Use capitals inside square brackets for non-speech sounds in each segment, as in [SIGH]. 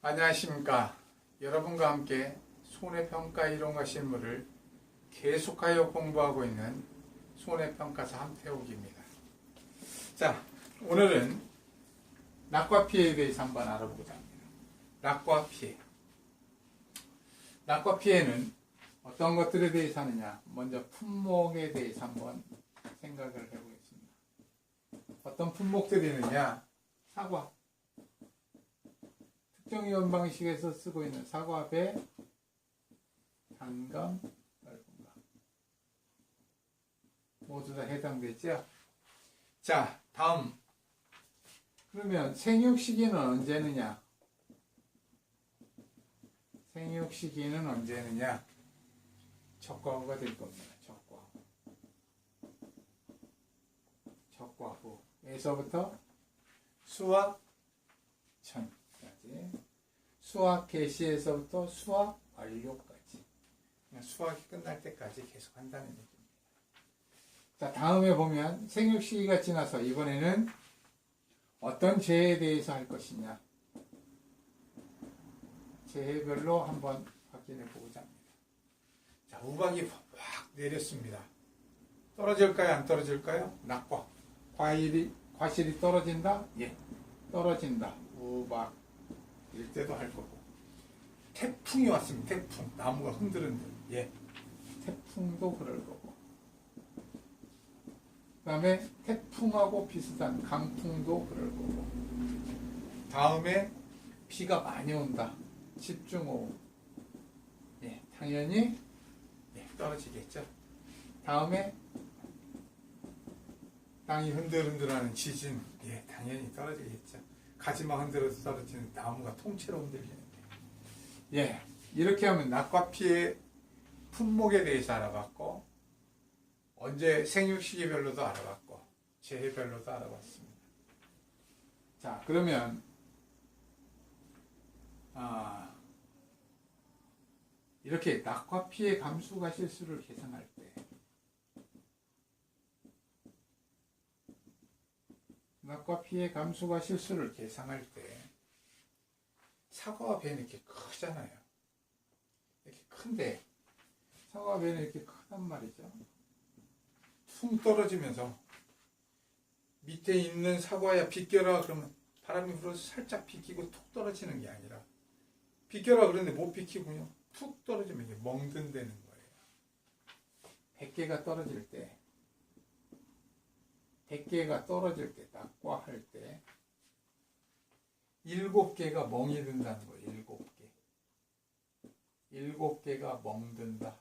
안녕하십니까. 여러분과 함께 손해평가 이론과 실무를 계속하여 공부하고 있는 손해평가사 함태욱입니다. 자, 오늘은 낙과 피해에 대해서 한번 알아보고자 합니다. 낙과 피해. 낙과 피해는 어떤 것들에 대해서 하느냐. 먼저 품목에 대해서 한번 생각을 해보겠습니다. 어떤 품목들이 있느냐. 사과. 특정 이원 방식에서 쓰고 있는 사과, 배, 단감, 떫은감 모두 다 해당되죠? 자, 다음 그러면 생육 시기는 언제느냐? 생육 시기는 언제느냐? 적과후가 될 겁니다. 적과후. 적과후에서부터 수학 천까지 수학 개시에서부터 수학 완료까지 수학이 끝날 때까지 계속 한다는 얘기입니다. 자 다음에 보면 생육 시기가 지나서 이번에는 어떤 재해에 대해서 할 것이냐 재해별로 한번 확인해 보고자 합니다. 자 우박이 확 내렸습니다. 떨어질까요? 안 떨어질까요? 낙과 과일이 과실이 떨어진다? 예 떨어진다. 우박 일 때도 할 거고 태풍이 왔습니다. 태풍 나무가 흔들흔들 예 태풍도 그럴 거고 그 다음에 태풍하고 비슷한 강풍도 그럴 거고 다음에 비가 많이 온다. 집중호우 예 당연히 예, 떨어지겠죠. 다음에 땅이 흔들흔들하는 지진, 예, 당연히 떨어지겠죠. 가지만 흔들어서 떨어지는 나무가 통째로 흔들리는데. 예, 이렇게 하면 낙과 피해 품목에 대해서 알아봤고, 언제 생육 시기별로도 알아봤고, 재해별로도 알아봤습니다. 자, 그러면, 아, 이렇게 낙과 피해 감수가 실수를 계산할 때, 낙과 피해 감수가 실수를 계산할 때 사과와 배는 이렇게 크잖아요. 이렇게 큰데 사과와 배는 이렇게 크단 말이죠. 퉁 떨어지면서 밑에 있는 사과야 비껴라 그러면 바람이 불어서 살짝 비키고 툭 떨어지는 게 아니라 비껴라 그러는데 못 비키고요. 툭 떨어지면 이게 멍든다는 거예요. 100개가 떨어질 때 100개가 떨어질 때, 낙과 할 때, 7개가 멍이 든다는 거예요, 7개. 7개가 멍든다.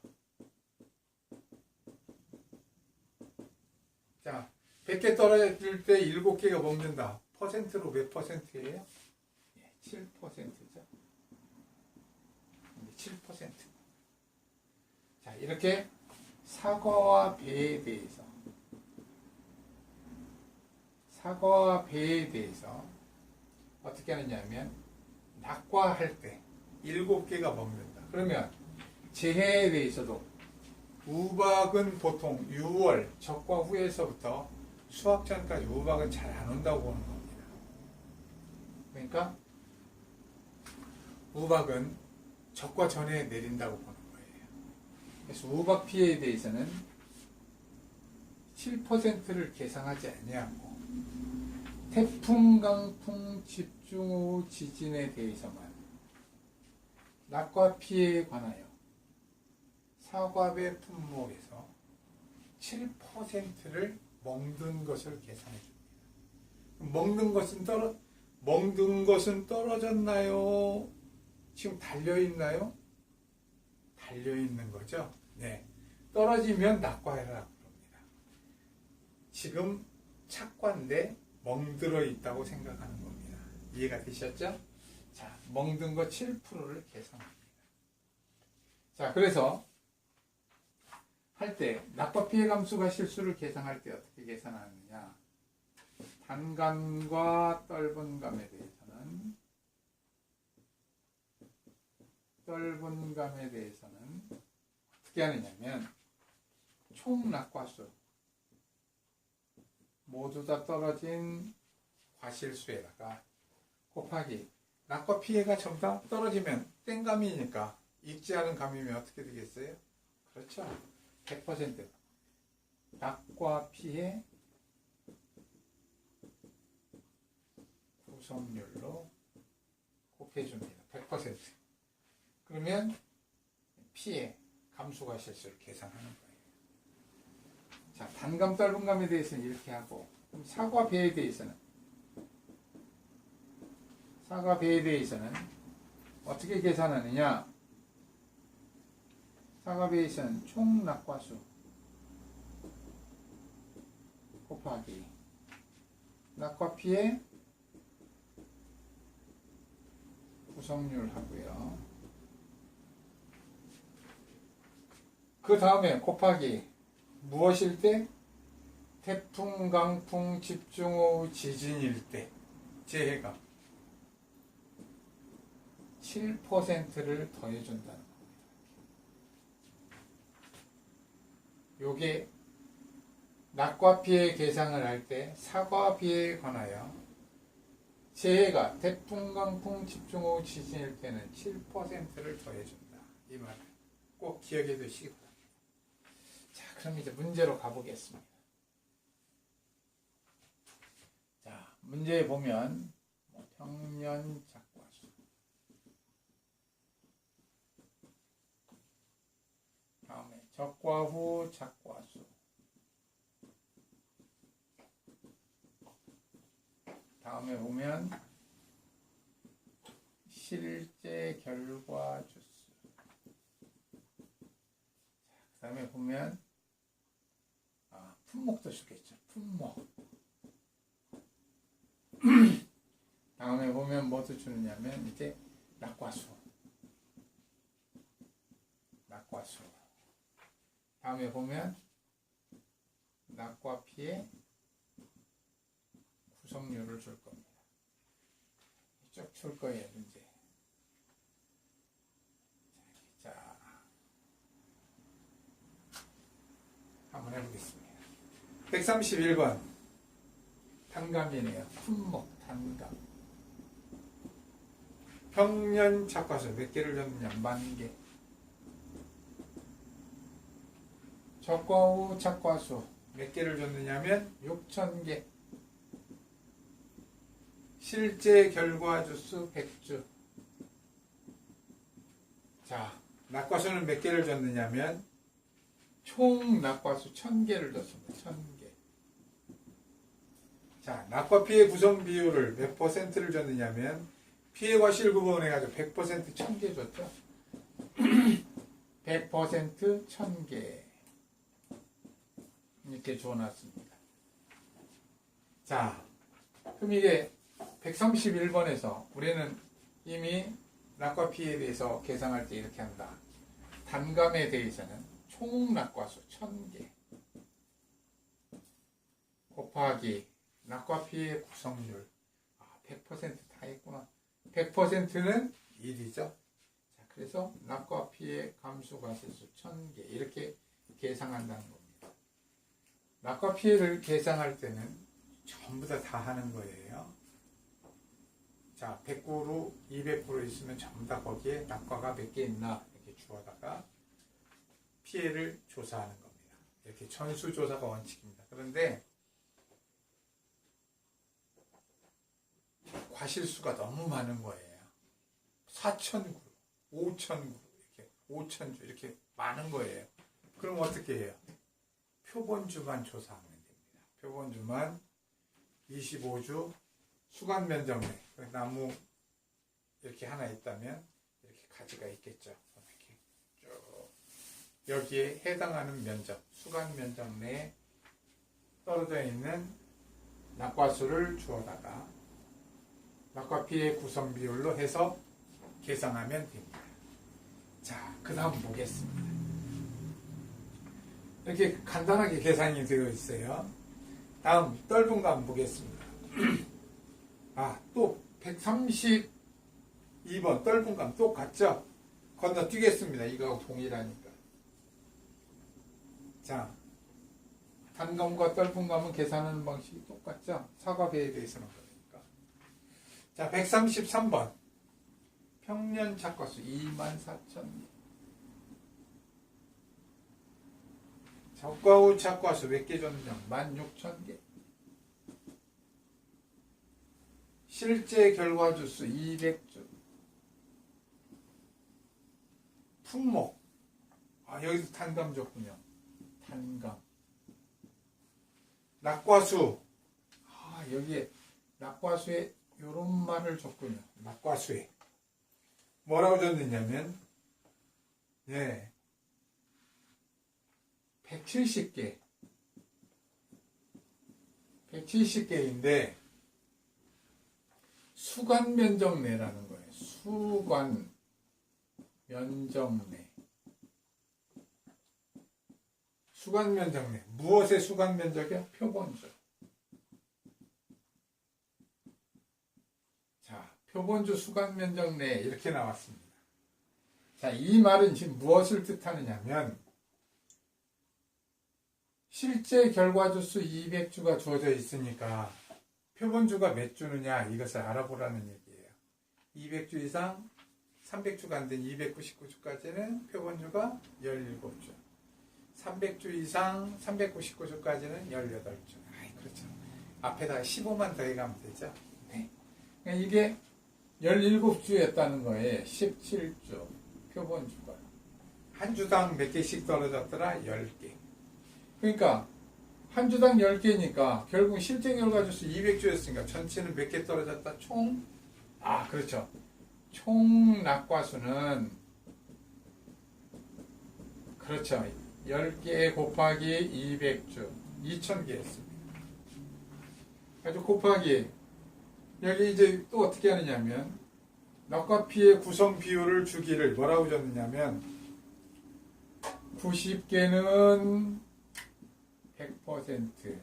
자, 100개 떨어질 때 7개가 멍든다. 퍼센트로 몇 퍼센트예요? 7%죠. 7%. 자, 이렇게 사과와 배에 대해서 사과와 배에 대해서 어떻게 하느냐면 낙과할 때 일곱 개가 먹는다. 그러면 재해에 대해서도 우박은 보통 6월 적과 후에서부터 수확 전까지 우박은 잘 안 온다고 보는 겁니다. 그러니까 우박은 적과 전에 내린다고 보는 거예요. 그래서 우박 피해에 대해서는 7%를 계산하지 아니하고 태풍, 강풍, 집중호우, 지진에 대해서만 낙과 피해에 관하여 사과배 품목에서 7%를 먹는 것을 계산해 줍니다. 먹는 것은 떨어 먹는 것은 떨어졌나요? 지금 달려 있나요? 달려 있는 거죠. 네. 떨어지면 낙과해라 그럽니다. 지금 착과인데 멍들어 있다고 생각하는 겁니다. 이해가 되셨죠? 자, 멍든 거 7%를 계산합니다. 자, 그래서 할 때 낙과 피해 감수가 실수를 계산할 때 어떻게 계산하느냐? 단감과 떫은 감에 대해서는 떫은 감에 대해서는 어떻게 하느냐면 총 낙과수 모두 다 떨어진 과실수에다가 곱하기 낙과 피해가 전부 다 떨어지면 땡감이니까 익지 않은 감이면 어떻게 되겠어요? 그렇죠. 100% 낙과 피해 구성률로 곱해줍니다. 100%. 그러면 피해 감수가 실수를 계산하는 거예요. 자, 단감, 떫은감에 대해서는 이렇게 하고, 사과 배에 대해서는 사과 배에 대해서는 어떻게 계산하느냐? 사과 배에서는 총 낙과수 곱하기 낙과 피해 구성률 하고요. 그 다음에 곱하기 무엇일 때? 태풍, 강풍, 집중호우, 지진일 때 재해가 7%를 더해준다는 겁니다. 요게 낙과 피해 계상을 할 때 사과 피해에 관하여 재해가 태풍, 강풍, 집중호우, 지진일 때는 7%를 더해준다. 이 말을 꼭 기억해 바랍니다. 자, 그럼 이제 문제로 가보겠습니다. 자, 문제에 보면 뭐 평년 작과수. 다음에 적과 후 작과수. 다음에 보면 실제 결과 주수. 그 다음에 보면 아, 품목도 주겠죠. 품목. [CLEARS THROAT] 다음에 보면 뭐도 주느냐면 이제 낙과수. 낙과수. 다음에 보면 낙과 피해 구성률을 줄 겁니다. 쭉 줄 거예요, 문제. 자, 한번 해보겠습니다. 131번 단감이네요. 품목 단감. 평년 작과수 몇 개를 줬느냐? 만 개. 적과후 작과수 몇 개를 줬느냐면 6천 개. 실제 결과 주수 100주. 자, 낙과수는 몇 개를 줬느냐면 총 낙과수 1000개를 줬습니다. 1000개. 자, 낙과 피해 구성 비율을 몇 퍼센트를 줬느냐면 피해과 실구분해 가지고 100% 1000개 줬죠. [CLEARS THROAT] 100% 1000개. 이렇게 줘놨습니다. 자, 그럼 이게 131번에서 우리는 이미 낙과 피해에 대해서 계산할 때 이렇게 한다. 단감에 대해서는 총 낙과수 1000개 곱하기 낙과 피해 구성률 아, 100%다 했구나. 100%는 1이죠. 자, 그래서 낙과 피해 감수가실수 1000개 이렇게 계산한다는 겁니다. 낙과 피해를 계산할 때는 전부 다 다 하는 거예요. 자, 100구로 200구로 있으면 전부 다 거기에 낙과가 몇 개 있나 이렇게 주어다가 피해를 조사하는 겁니다. 이렇게 전수조사가 원칙입니다. 그런데 과실수가 너무 많은 거예요. 4,000구, 5,000구, 이렇게 5,000주 이렇게 많은 거예요. 그럼 어떻게 해요? 표본주만 조사하면 됩니다. 표본주만 25주 수간 면적 내그 나무 이렇게 하나 있다면 이렇게 가지가 있겠죠. 이렇게 쭉 여기에 해당하는 면적, 수간 면적 내에 떨어져 있는 낙과수를 주어다가 낙과 피해 구성 비율로 해서 계산하면 됩니다. 자, 그 다음 보겠습니다. 이렇게 간단하게 계산이 되어 있어요. 다음 떫은 감 보겠습니다. [CLEARS THROAT] 아, 또 132번 떫은 감 똑같죠? 건너뛰겠습니다. 이거하고 동일하니까. 자, 단감과 떫은 감은 계산하는 방식이 똑같죠? 사과 배에 대해서는. 자, 133번. 평년 작과수 2만 4천 개. 적과 후 작과수 몇개 줬느냐? 1만 6천 개. 실제 결과 주수 200주. 품목. 아, 여기서 탄감 줬군요. 탄감. 낙과수. 아, 여기에 낙과수에 요런 말을 줬군요. 낙과수에. 뭐라고 줬느냐면, 예. 170개. 170개인데, 수관 면적 내라는 거예요. 수관 면적 내. 수관 면적 내. 무엇의 수관 면적이요? 표본주. 자, 표본주 수관 면적내 이렇게 나왔습니다. 자, 이 말은 지금 무엇을 뜻하느냐면 실제 결과주수 200주가 주어져 있으니까 표본주가 몇 주느냐 이것을 알아보라는 얘기예요. 200주 이상 300주가 안 된 299주까지는 표본주가 17주. 300주 이상 399주까지는 18주. 아이, 그렇죠. 앞에다가 15만 더해가면 되죠. 네. 그러니까 이게 17주였다는 거에 17주 표본주가. 한 주당 몇 개씩 떨어졌더라? 10개. 그러니까 한 주당 10개니까 결국 실제 결과주수 200주였으니까 전체는 몇 개 떨어졌다? 총? 아, 그렇죠. 총 낙과수는 그렇죠. 10개 곱하기 200주 2000개였습니다. 그래서 곱하기 여기 이제 또 어떻게 하느냐면 낙과 피의 구성 비율을 주기를 뭐라고 줬느냐면 90개는 100%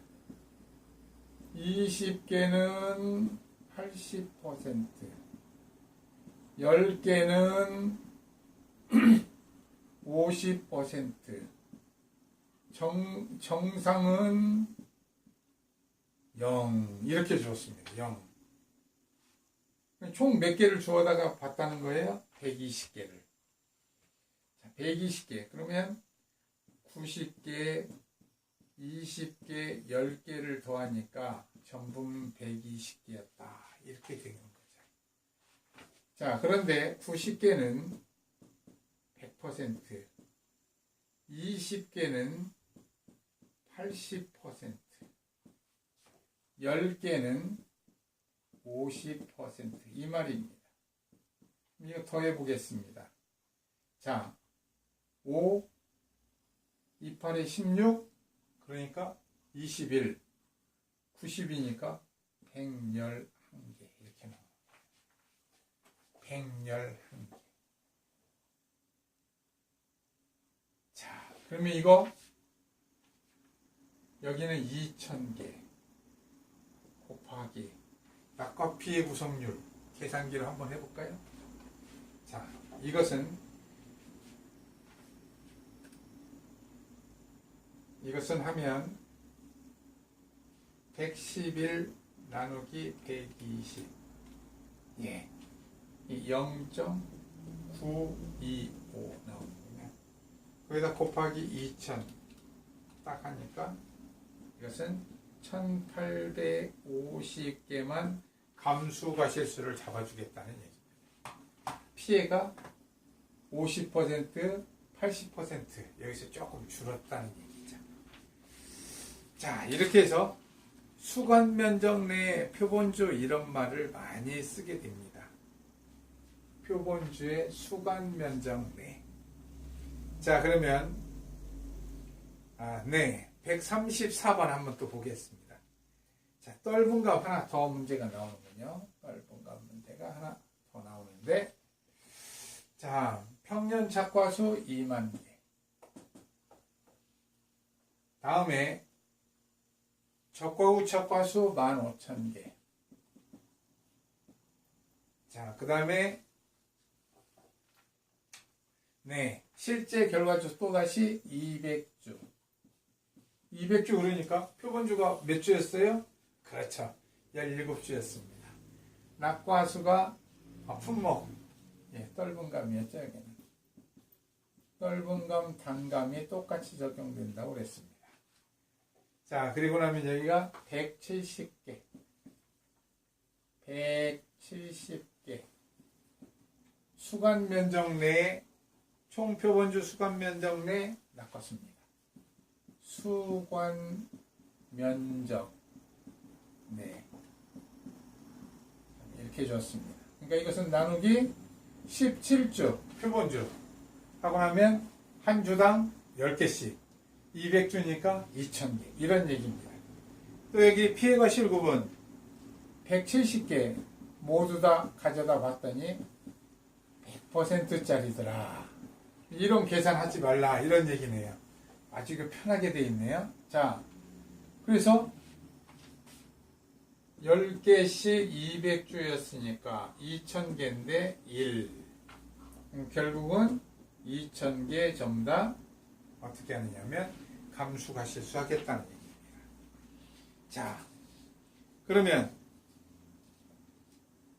20개는 80% 10개는 50% 정, 정상은 0 이렇게 주었습니다. 0. 총 몇 개를 주어다가 봤다는 거예요? 120개를. 자, 120개. 그러면 90개, 20개, 10개를 더하니까 전부 120개였다. 이렇게 되는 거죠. 자, 그런데 90개는 100%, 20개는 80%, 10개는 50%이 말입니다. 이거 더해 보겠습니다. 자, 5, 28에 16, 그러니까 21, 90이니까 111개 이렇게 나옵니다. 111개. 자, 그러면 이거 여기는 2000개 곱하기 낙과 피의 구성률 계산기를 한번 해볼까요? 자, 이것은 이것은 하면 111 나누기 120 예, 0.925 나옵니다. 거기다 곱하기 2000 딱 하니까 이것은 1850개만 감수가 실수를 잡아주겠다는 얘기입니다. 피해가 50% 80% 여기서 조금 줄었다는 얘기죠. 자, 이렇게 해서 수관 면적 내 표본주 이런 말을 많이 쓰게 됩니다. 표본주의 수관 면적 내. 자, 그러면 아, 네. 134번 한번 또 보겠습니다. 자, 떫은 값 하나 더 문제가 나오는군요. 떫은 값 문제가 하나 더 나오는데 자, 평년 착과수 2만 개. 다음에 적과 후 착과수 15,000개. 자, 그 다음에 네, 실제 결과주 또다시 200주. 200주 그러니까 표본주가 몇 주였어요? 그렇죠. 17주였습니다. 낙과수가 아, 품목 예, 떫은 감이었죠, 여기는. 떫은 감, 단감이 똑같이 적용된다고 그랬습니다. 자, 그리고 나면 여기가 170개. 170개. 수간 면적 내에, 총 표본주 수간 면적 내에 낚았습니다. 수관 면적 네 이렇게 줬습니다. 그러니까 이것은 나누기 17주 표본주 하고 나면 한 주당 10개씩 200주니까 2000개 이런 얘기입니다. 또 여기 피해가 실구분 170개 모두 다 가져다 봤더니 100%짜리더라. 이런 계산하지 말라 이런 얘기네요. 아주 이거 편하게 돼 있네요. 자, 그래서 10개씩 200주였으니까 2000개인데 1. 그럼 결국은 2000개 전부 다 어떻게 하느냐면 감수가 실수 하겠다는 얘기입니다. 자, 그러면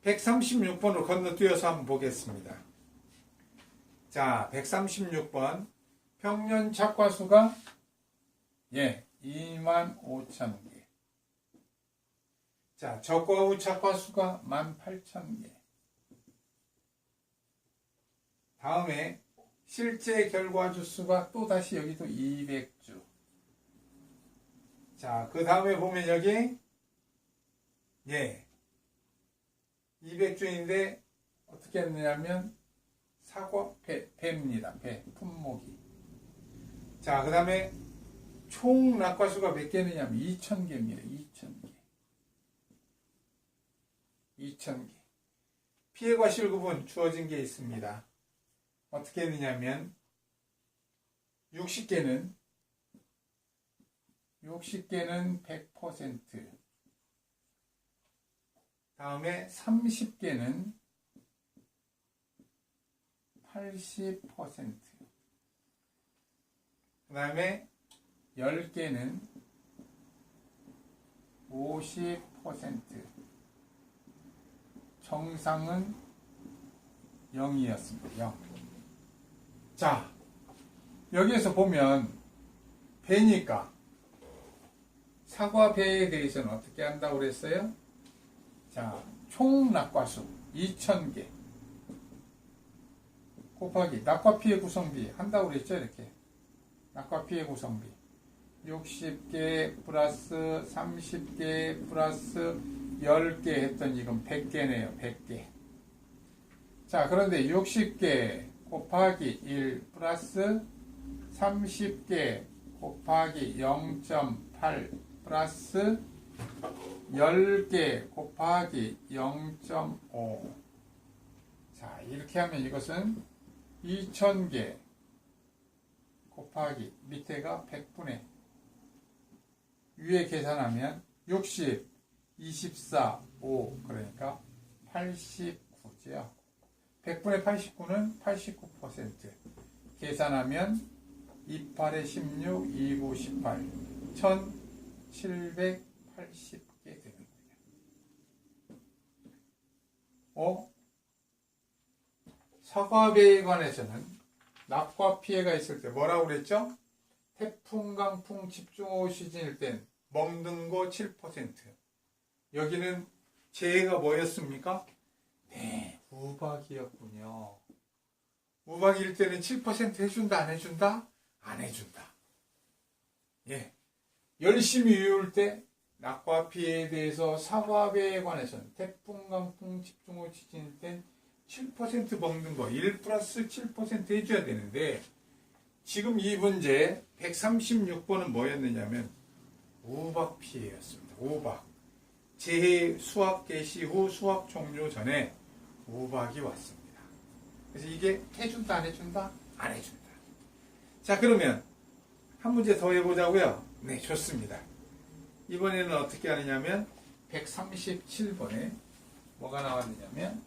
136번을 건너뛰어서 한번 보겠습니다. 자, 136번. 평년 착과 수가 예, 2만 5천 개. 자, 적과 후 착과 수가 1만 8천 개. 다음에 실제 결과주 수가 또 다시 여기도 200주. 자, 그 다음에 보면 여기 예. 200주인데 어떻게 했느냐면 사과 배, 배입니다. 배, 품목이. 자, 그 다음에 총 낙과수가 몇 개느냐면 2,000개입니다. 2,000개. 2,000개. 피해과 실급은 주어진 게 있습니다. 어떻게 했느냐면 60개는 60개는 100% 다음에 30개는 80%. 그 다음에 10개는 50%. 정상은 0이었습니다. 0. 자, 여기에서 보면 배니까 사과 배에 대해서는 어떻게 한다고 그랬어요? 자, 총 낙과수 2,000개. 곱하기 낙과 피해 구성비 한다고 그랬죠 이렇게 낙과 피해 구성비. 60개 플러스 30개 플러스 10개 했더니 이건 100개네요 100개. 자 그런데 60개 곱하기 1 플러스 30개 곱하기 0.8 플러스 10개 곱하기 0.5 자, 이렇게 하면 이것은 2000개 곱하기 밑에가 100분의 위에 계산하면 60, 24, 5 그러니까 89죠. 100분의 89는 89% 계산하면 28에 16, 29, 18 1780개 되는 거예요. 어? 사과배에 관해서는 낙과 피해가 있을 때 뭐라고 그랬죠? 태풍, 강풍, 집중호우 시즌일 땐 멍든고 7%. 여기는 재해가 뭐였습니까? 네, 우박이었군요. 우박일 때는 7% 해준다, 안 해준다? 안 해준다. 예. 열심히 외울 때 낙과 피해에 대해서 사과배에 관해서는 태풍, 강풍, 집중호우 시즌일 땐 7% 먹는 거, 1 플러스 7% 해줘야 되는데, 지금 이 문제 136번은 뭐였느냐면, 우박 피해였습니다. 우박. 재해 수학 개시 후 수학 종료 전에 우박이 왔습니다. 그래서 이게 해준다, 안 해준다? 안 해준다. 자, 그러면 한 문제 더 해보자고요. 네, 좋습니다. 이번에는 어떻게 하느냐면, 137번에 뭐가 나왔느냐면,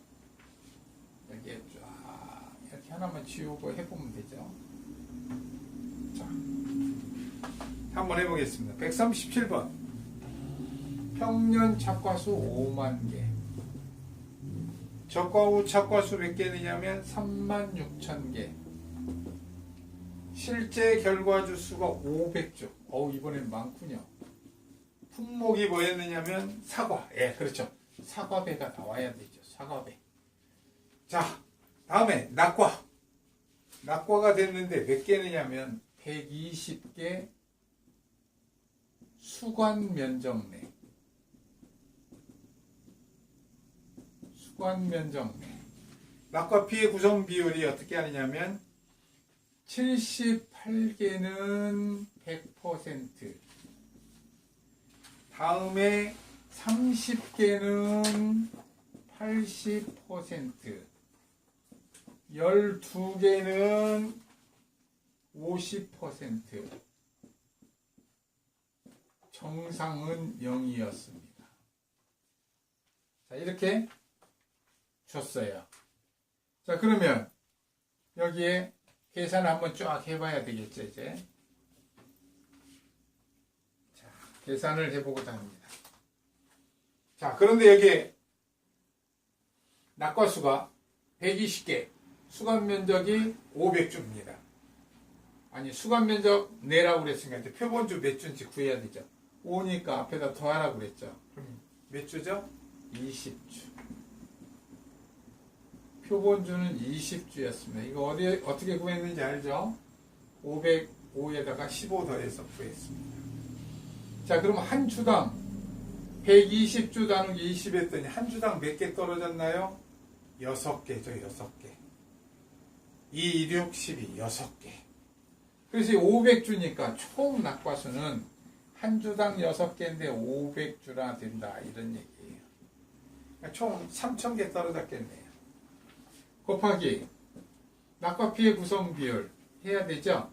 여기에 쫙 이렇게 하나만 지우고 해보면 되죠. 자, 한번 해보겠습니다. 137번. 평년 착과수 5만 개. 적과 우착과 수 몇 개느냐면 3만 6천 개. 실제 결과주 수가 500조. 어우, 이번엔 많군요. 품목이 뭐였느냐면 사과. 예, 그렇죠. 사과배가 나와야 되죠. 사과배. 자, 다음에 낙과. 낙과가 됐는데 몇 개느냐면 120개 수관 면적 내. 수관 면적 내. 낙과 피해 구성 비율이 어떻게 하느냐면 78개는 100%. 다음에 30개는 80%. 12개는 50%. 정상은 0이었습니다. 자, 이렇게 줬어요. 자, 그러면 여기에 계산을 한번 쫙 해봐야 되겠죠, 이제. 자, 계산을 해보고자 합니다. 자, 그런데 여기에 낙과수가 120개, 수감 면적이 500주입니다. 아니, 수감 면적 내라고 그랬으니까 이제 표본주 몇 주인지 구해야 되죠. 5니까 앞에다 더하라고 그랬죠. 그럼 몇 주죠? 20주. 표본주는 20주였습니다. 이거 어디, 어떻게 구했는지 알죠? 505에다가 15 더해서 구했습니다. 자, 그럼 한 주당 120주 나누기 20 했더니 한 주당 몇 개 떨어졌나요? 6개죠, 6개. 2, 1, 6, 12, 6개. 그래서 500주니까 총 낙과수는 한 주당 6개인데 500주나 된다. 이런 얘기예요. 그러니까 총 3,000개 떨어졌겠네요. 곱하기 낙과 피해 구성 비율 해야 되죠?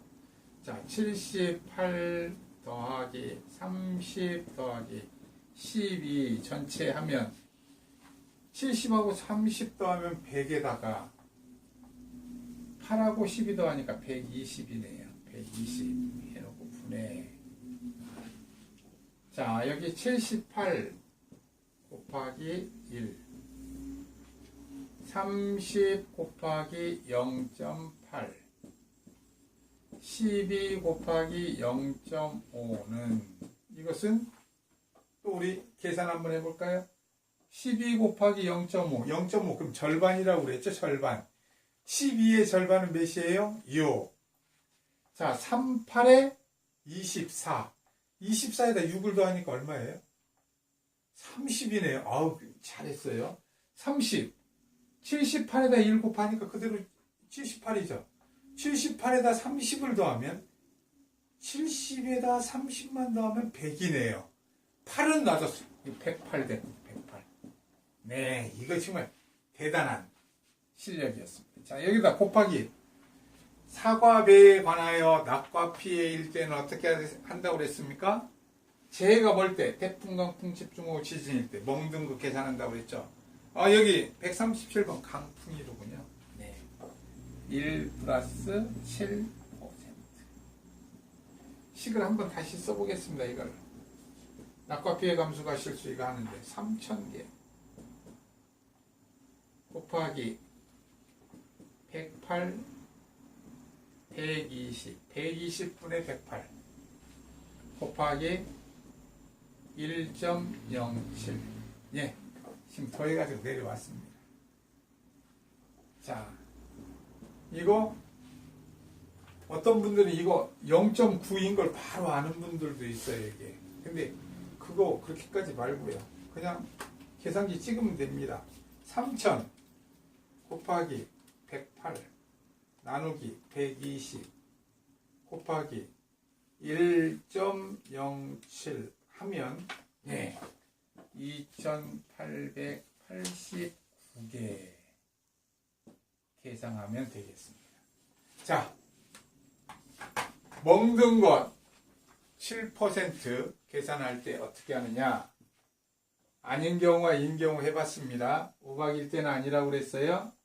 자, 78 더하기 30 더하기 12 전체 하면 70하고 30 더하면 100에다가 8하고 12 더하니까 120이네요. 120 해놓고 분해. 자, 여기 78 곱하기 1. 30 곱하기 0.8. 12 곱하기 0.5는 이것은 또 우리 계산 한번 해볼까요? 12 곱하기 0.5, 0.5 그럼 절반이라고 그랬죠? 절반. 12의 절반은 몇이에요? 6. 자, 38에 24. 24에다 6을 더하니까 얼마예요? 30이네요. 아우, 잘했어요. 30. 78에다 1 곱하니까 그대로 78이죠. 78에다 30을 더하면 70에다 30만 더하면 100이네요. 8은 놔뒀어. 108 됐고, 108. 네, 이거 정말 대단한 실력이었습니다. 자, 여기다 곱하기. 사과배에 관하여 낙과 피해 일 때는 어떻게 한다고 그랬습니까? 제가 볼 때, 태풍, 강풍, 집중호우, 지진일 때, 멍든 거 계산한다고 그랬죠? 아, 여기 137번 강풍이로군요. 네. 1 플러스 7%. 식을 한번 다시 써보겠습니다, 이걸. 낙과 피해 감수가 실수 이거 하는데, 3,000개. 곱하기 108, 120, 120분의 108 곱하기 1.07. 예, 지금 더해가지고 내려왔습니다. 자, 이거 어떤 분들은 이거 0.9인 걸 바로 아는 분들도 있어요, 이게. 근데 그거 그렇게까지 말고요. 그냥 계산기 찍으면 됩니다. 3,000 곱하기 108 나누기 120 곱하기 1.07 하면 네 2889개 계산하면 되겠습니다. 자 먹는 것 7% 계산할 때 어떻게 하느냐 아닌 경우와 인 경우 해봤습니다. 우박일 때는 아니라고 그랬어요.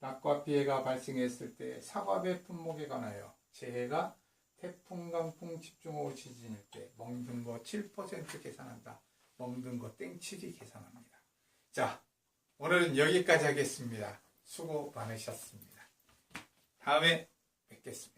낙과 피해가 발생했을 때 사과배 품목에 관하여 재해가 태풍, 강풍, 집중호우 지진일 때 먹는 거 7% 계산한다. 먹는 거 땡칠이 계산합니다. 자, 오늘은 여기까지 하겠습니다. 수고 많으셨습니다. 다음에 뵙겠습니다.